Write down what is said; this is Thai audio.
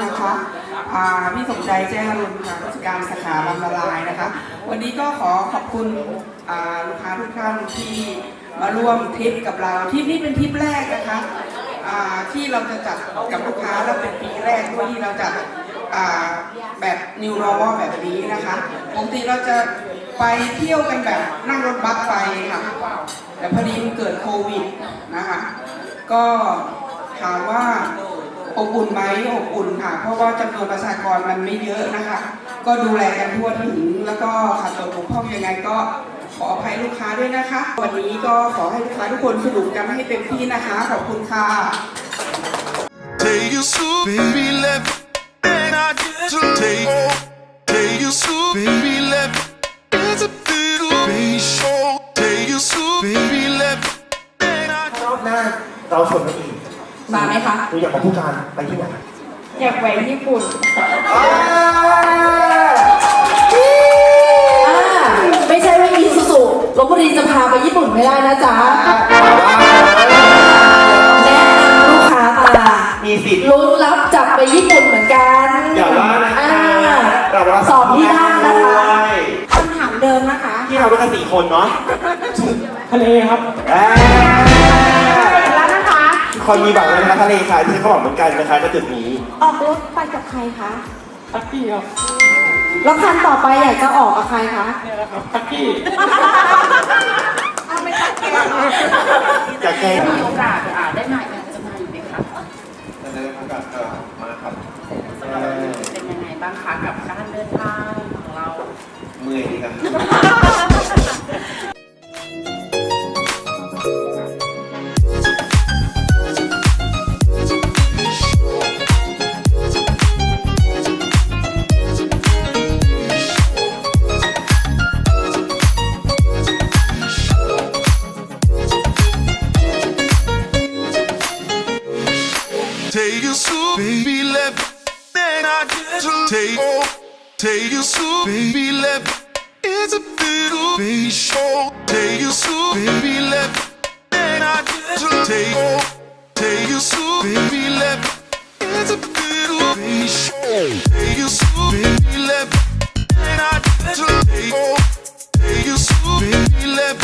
นะคะอ่าพี่สมใจแจ้งอรุณค่ะราชการสาขาบางละลายนะคะ วันนี้ก็ขอขอบคุณลูกค้าทุกท่านที่มาร่วมทริปกับเราทริปนี้เป็นทริปแรกนะคะที่เราจะจัดกับลูกค้าและเป็นปีแรกด้วยที่เราจัดแบบ New Normal แบบนี้นะคะปกติเราจะไปเที่ยวกันแบบนั่งรถบัสไปค่ะ แต่พอดีมันเกิดโควิดนะคะ ก็ถามว่า อบอุ่นไหมอบอุ่นค่ะ เพราะว่าจำนวนประชากรมันไม่เยอะนะคะ ก็ดูแลกันทั่วถึงแล้วก็ขาดตกบกพร่องยังไงก็ขออภัยลูกค้าด้วยนะคะ วันนี้ก็ขอให้ลูกค้าทุกคนสนุกกันให้เต็มที่นะคะ ขอบคุณค่ะ Take you so baby left and I get to take Take you so baby left It's a little baby show Take you so baby left and I รอบหน้าเราชวนกันอีก มาไหมคะดูอยากบอกผู้การไปที่ไหนอยากไปญี่ปุ่นอ่าอ่าไม่ใช่ว่าอีซูซูลบบุรีจะพาไปญี่ปุ่นไม่ได้นะจ๊ะแนะนำลูกค้ามามีสิทธิ์ ลุ้นรับจับไปญี่ปุ่นเหมือนกันอย่าว่านะอ่า เราว่าสอบที่ด้านนะคะ ด้วยคำถามเดิมนะคะ ที่เราด้วยกันสี่คนเนาะทะเลครับ เอ้ยแล้วนะ คะคนมีบัตรเลยนะคะทะเลค่ะที่เขาบอกเหมือนกันนะคะณจุดนี้ ออกรถไปกับใครคะตักกี้ครับแล้วคันต่อไปอยากจะออกกับใครคะเนี่ยนะครับตักกี้จะแก้ มีโอกาสอ่าได้มาอยากจะมาอยู่ไหมคะในโอกาสมาครับเป็นยังไงบ้างคะกับการเดินทางของเราเมื่อยดีครับ baby left, then I get to take off. Take you to baby left. It's a little baby show. Take you to baby left, then I get to take off. Take you to baby left. It's a little baby show. Take you to baby left, then I get to take off. Take you to baby left.